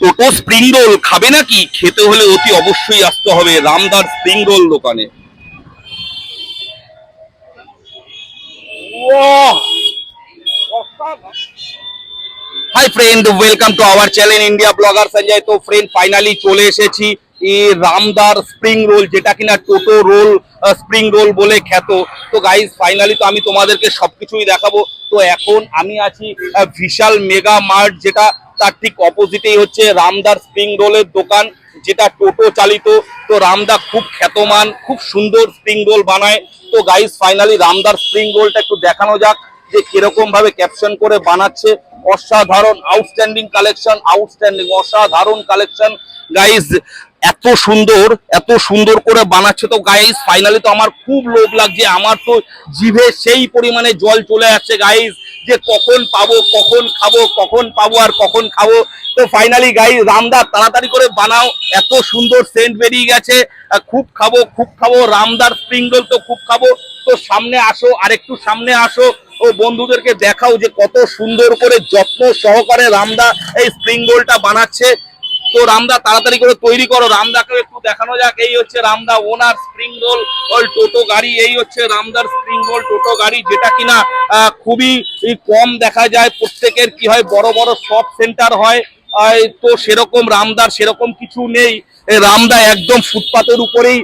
টোটো spring roll খাবে নাকি? খেতে হলে অতি অবশ্যই আসতে হবে রামদার স্প্রিং রোল দোকানে hi friend welcome to our channel India blogger Sanjay তো ফ্রেন্ড ফাইনালি চলে এসেছি এই রামদার স্প্রিং রোল যেটা কিনা টোটো রোল স্প্রিং রোল বলে খ্যাত। তো গাইজ ফাইনালি তো আমি তোমাদেরকে সবকিছুই দেখাবো। তো এখন আমি আছি বিশাল মেগা মার্ট যেটা তার ঠিক অপোজিটেই হচ্ছে রামদার স্প্রিং রোলের দোকান, যেটা টোটো চালিত। তো রামদা খুব খ্যাতমান, খুব সুন্দর স্প্রিং রোল বানায়। তো গাইজ ফাইনালি রামদার স্প্রিং রোলটা একটু দেখানো যাক, যে কীরকম ভাবে ক্যাপশন করে বানাচ্ছে। অসাধারণ আউটস্ট্যান্ডিং কালেকশন আউটস্ট্যান্ডিং অসাধারণ কালেকশন গাইজ এত সুন্দর এত সুন্দর করে বানাচ্ছে তো গাইজ ফাইনালি তো আমার খুব লোভ লাগছে। আমার তো জিভে সেই পরিমাণে জল চলে আসছে গাইজ যে কখন পাবো, কখন খাব, কখন পাবো আর কখন খাব। তো ফাইনালি গাই রামদা, তাড়াতাড়ি করে বানাও। এত সুন্দর সেন্ট বেরিয়ে গেছে। খুব খাব খুব খাব। রামদার স্প্রিং রোল তো খুব খাব। তো সামনে আসো আর একটু সামনে আসো। ও বন্ধুদেরকে দেখাও যে কত সুন্দর করে যত্ন সহকারে রামদা এই স্প্রিং রোলটা বানাচ্ছে। তো রামদা, তাড়াতাড়ি করে তৈরি করো। রামদাকে একটু দেখানো যাক। এই হচ্ছে রামদা ওনার স্প্রিং রোল টোটো গাড়ি। এই হচ্ছে রামদার স্প্রিং রোল টোটো গাড়ি, যেটা কিনা খুবই কম দেখা যায়। প্রত্যেকের কি হয়, বড় বড় শপ সেন্টার হয়। তো সেরকম রামদার সেরকম কিছু নেই। রামদা একদম ফুটপাতের উপরেই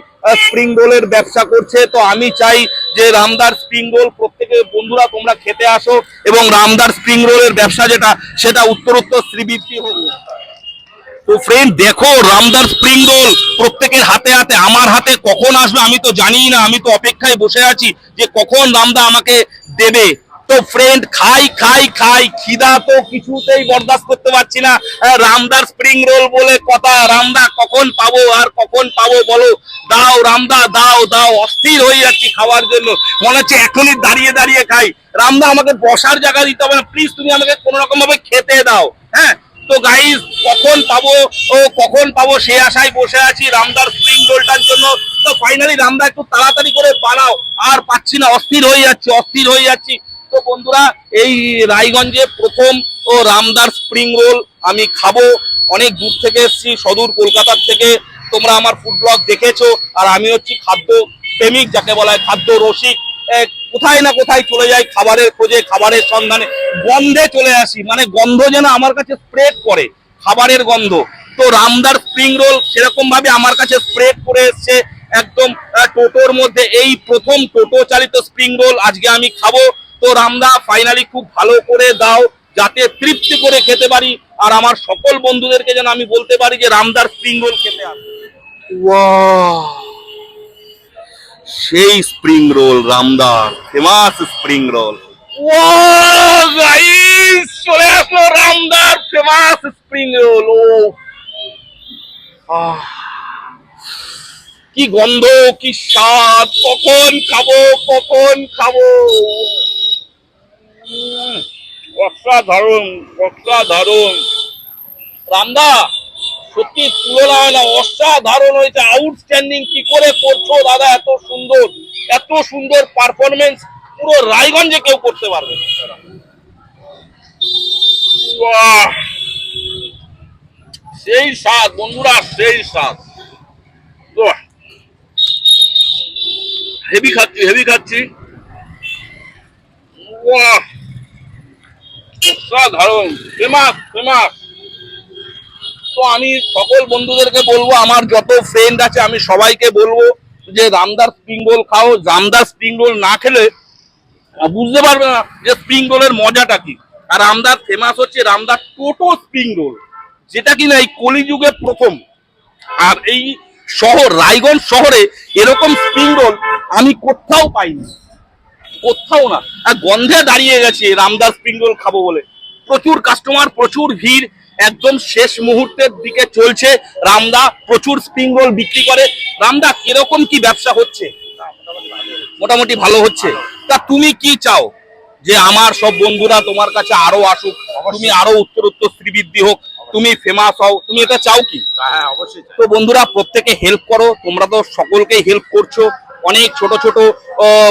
স্প্রিং রোলের ব্যবসা করছে। তো আমি চাই যে রামদার স্প্রিং রোল প্রত্যেকে বন্ধুরা, তোমরা খেতে আসো এবং রামদার স্প্রিং রোলের ব্যবসা যেটা, সেটা উত্তরোত্তর শ্রীবৃদ্ধি হোক। তো ফ্রেন্ড দেখো রামদার স্প্রিং রোল প্রত্যেকের হাতে হাতে, আমার হাতে কখন আসবে আমি তো জানি না, আমি তো অপেক্ষায় বসে আছি যে কখন রামদা আমাকে দেবে। তো ফ্রেন্ড খাই খাই খাই, খিদা তো কিছুতেই বরদাস্ত করতে পারছি না। রামদার স্প্রিং রোল বলে কথা, রামদা, কখন পাবো আর কখন পাবো বলো? দাও রামদা, দাও দাও, অস্থির হয়ে যাচ্ছি খাওয়ার জন্য। মনে হচ্ছে এখনই দাঁড়িয়ে দাঁড়িয়ে খাই। রামদা, আমাকে বসার জায়গা দিতে হবে না। প্লিজ তুমি আমাকে কোনো রকম ভাবে খেতে দাও। তো গাইস কখন পাবো? ও কখন পাবো? সে আশায় বসে আছি রামদার স্প্রিং রোলটার জন্য। তো ফাইনালি রামদা একটু তাড়াতাড়ি করে বানাও আর পাচ্ছি না, অস্থির হয়ে যাচ্ছি, অস্থির হয়ে যাচ্ছি। তো বন্ধুরা, এই রায়গঞ্জে প্রথম ও রামদার স্প্রিং রোল আমি খাব। অনেক দূর থেকে এসেছি, সদূর কলকাতার থেকে। তোমরা আমার ফুড ব্লগ দেখেছ। আর আমি হচ্ছি খাদ্য প্রেমিক, যাকে বলা হয় খাদ্য রসিক। কোথায় না কোথায় চলে যাই খাবারের খোঁজে, খাবারের সন্ধানে, গন্ধে চলে আসি। মানে গন্ধ যেন আমার কাছে স্প্রেড করে, খাবারের গন্ধ। তো রামদার স্প্রিং রোল সেরকম ভাবে আমার কাছে স্প্রেড করে এসছে। একদম টোটোর মধ্যে এই প্রথম টোটো চালিত স্প্রিং রোল আজকে আমি খাব। তো রামদা ফাইনালি খুব ভালো করে দাও, যাতে তৃপ্তি করে খেতে পারি। আর আমার সকল বন্ধুদেরকে যেন আমি বলতে পারি যে রামদার স্প্রিং রোল খেতে আসে। সেই স্প্রিং রোল রামদার ফেমাস স্প্রিং রোল ও গাইস চলে আসলো রামদার ফেমাস স্প্রিং রোল ও। কি গন্ধ, কি স্বাদ, কখন খাব কখন খাব? অসাধারণ অসাধারণ। রামদা সত্যি তুলনা হয় না, অসাধারণ হয়েছে। আউটস্ট্যান্ডিং কি করে করছ দাদা, এত সুন্দর এত সুন্দর পারফরমেন্স পুরো রায়গঞ্জে কেউ করতে পারবে! সেই স্বাদ, বন্ধুরা, সেই স্বাদ। হেভি খাচ্ছি হেভি খাচ্ছি! অসাধারণ। Famous famous. তো আমি সকল বন্ধুদেরকে বলব, আমার যত ফ্রেন্ড আছে, আমি সবাইকে বলব যে রামদার স্প্রিং রোল খাও। রামদার স্প্রিং রোল না খেলে বুঝতে পারবে না যে স্প্রিং রোলের মজাটা কি। আর রামদার ফেমাস হচ্ছে রামদার টোটো স্প্রিং রোল যেটা কিনা এই কলিযুগে প্রথম। আর এই শহর, রায়গঞ্জ শহরে এরকম স্প্রিং রোল আমি কোথাও পাইনি। কোথাও না। আর গন্ধে দাঁড়িয়ে গেছে রামদার স্প্রিং রোল খাব বলে। প্রচুর কাস্টমার প্রচুর ভিড়। একদম শেষ মুহূর্তের দিকে চলছে। রামদা প্রচুর স্প্রিং রোল বিক্রি করে। রামদা কীরকম কি ব্যবসা হচ্ছে? মোটামুটি ভালো হচ্ছে। তা তুমি কি চাও? যে আমার সব বন্ধুরা তোমার কাছে আরও আসুক তুমি আরও উত্তর উত্তর শ্রীবৃদ্ধি হোক তুমি ফেমাস হও। তুমি এটা চাও কি? হ্যাঁ অবশ্যই তো বন্ধুরা প্রত্যেকে হেল্প করো। তোমরা তো সকলকেই হেল্প করছ। অনেক ছোট ছোট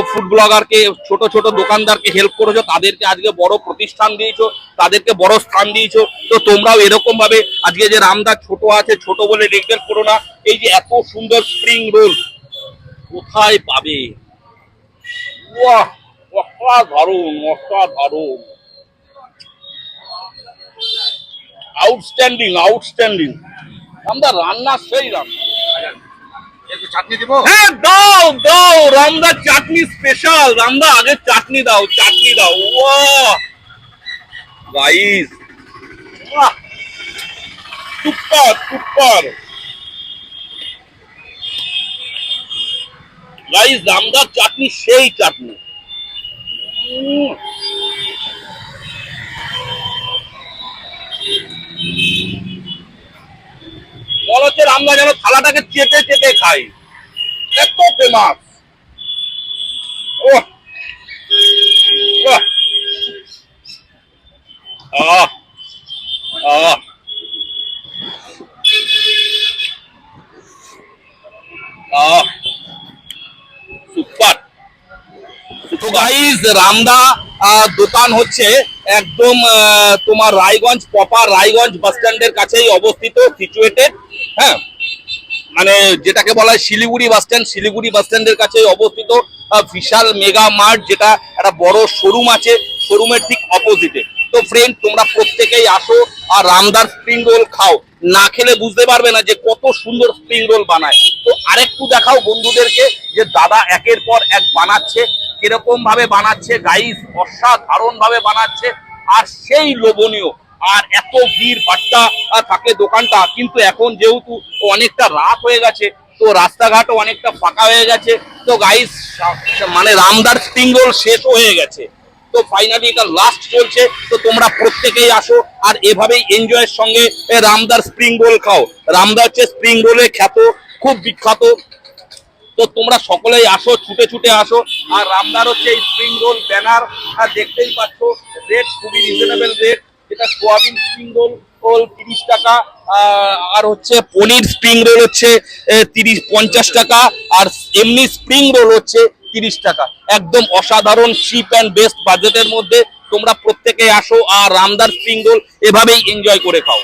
ফুড ব্লগারকে ছোট ছোট দোকানদারকে হেল্প করেছ, তাদেরকে আজকে বড় প্রতিষ্ঠান দিয়েছ, তাদেরকে বড় স্থান দিয়েছ। তো তোমরাও এরকম ভাবে আজকে যে রামদা ছোট আছে, ছোট বলে নেগলেক্ট করো না, এই যে এত সুন্দর স্প্রিং রোল কোথায় পাবে? বাহ অসাধারণ আউটস্ট্যান্ডিং আউটস্ট্যান্ডিং আমরা রান্না সেই রান্না। চাটনি হ্যাঁ দাও চাটনি স্পেশাল রামদা আগে চাটনি দাও চাটনি দাও। চাটনি সেই চাটনি। মনে হচ্ছে যেন থালাটাকে চেটে চেটে খাই এত ফেমাস। ও আহ। আহ। আহ। সুপার। রামদা দোকান হচ্ছে একদম তোমার রায়গঞ্জ প্রপার রায়গঞ্জ বাস স্ট্যান্ডের কাছেই অবস্থিত সিচুয়েটেড হ্যাঁ মানে যেটাকে বলা হয় Siliguri bus stand Siliguri bus স্ট্যান্ডের কাছে অবস্থিত বিশাল মেগা মার্ট যেটা একটা বড় শোরুম আছে শোরুমের ঠিক অপোজিটে তো ফ্রেন্ড তোমরা প্রত্যেকেই আসো আর রামদার স্প্রিং রোল খাও। না খেলে বুঝতে পারবে না যে কত সুন্দর স্প্রিং রোল বানায়। তো আরেকটু দেখাও বন্ধুদেরকে যে দাদা একের পর এক বানাচ্ছে কীরকম ভাবে বানাচ্ছে গাইস অসাধারণ ভাবে বানাচ্ছে, আর সেই লোভনীয় আর এত ভিড় ভাট্টা থাকে দোকানটা। কিন্তু এখন যেহেতু অনেকটা রাত হয়ে গেছে, তো রাস্তাঘাটও অনেকটা ফাঁকা হয়ে গেছে। তো গাইস মানে রামদার স্প্রিং রোল শেষ হয়ে গেছে। তো ফাইনালি এটা লাস্ট চলছে। তো তোমরা প্রত্যেকেই আসো আর এভাবেই এনজয়ের সঙ্গে রামদার স্প্রিং রোল খাও। রামদা হচ্ছে স্প্রিং রোলে খ্যাত, খুব বিখ্যাত। তো তোমরা সকলেই আসো, ছুটে ছুটে আসো। আর রামদার হচ্ছে এই স্প্রিং রোল ব্যানার দেখতেই পাচ্ছ রেট খুবই রিজনেবল রেট যেটা সোয়াবিন স্প্রিং রোল রোল তিরিশ টাকা আর হচ্ছে পনির স্প্রিং রোল হচ্ছে তিরিশ, পঞ্চাশ টাকা, আর এমনি স্প্রিং রোল হচ্ছে তিরিশ টাকা। একদম অসাধারণ চিপ অ্যান্ড বেস্ট বাজেটের মধ্যে তোমরা প্রত্যেকে আসো আর রামদার স্প্রিং রোল এভাবেই এনজয় করে খাও।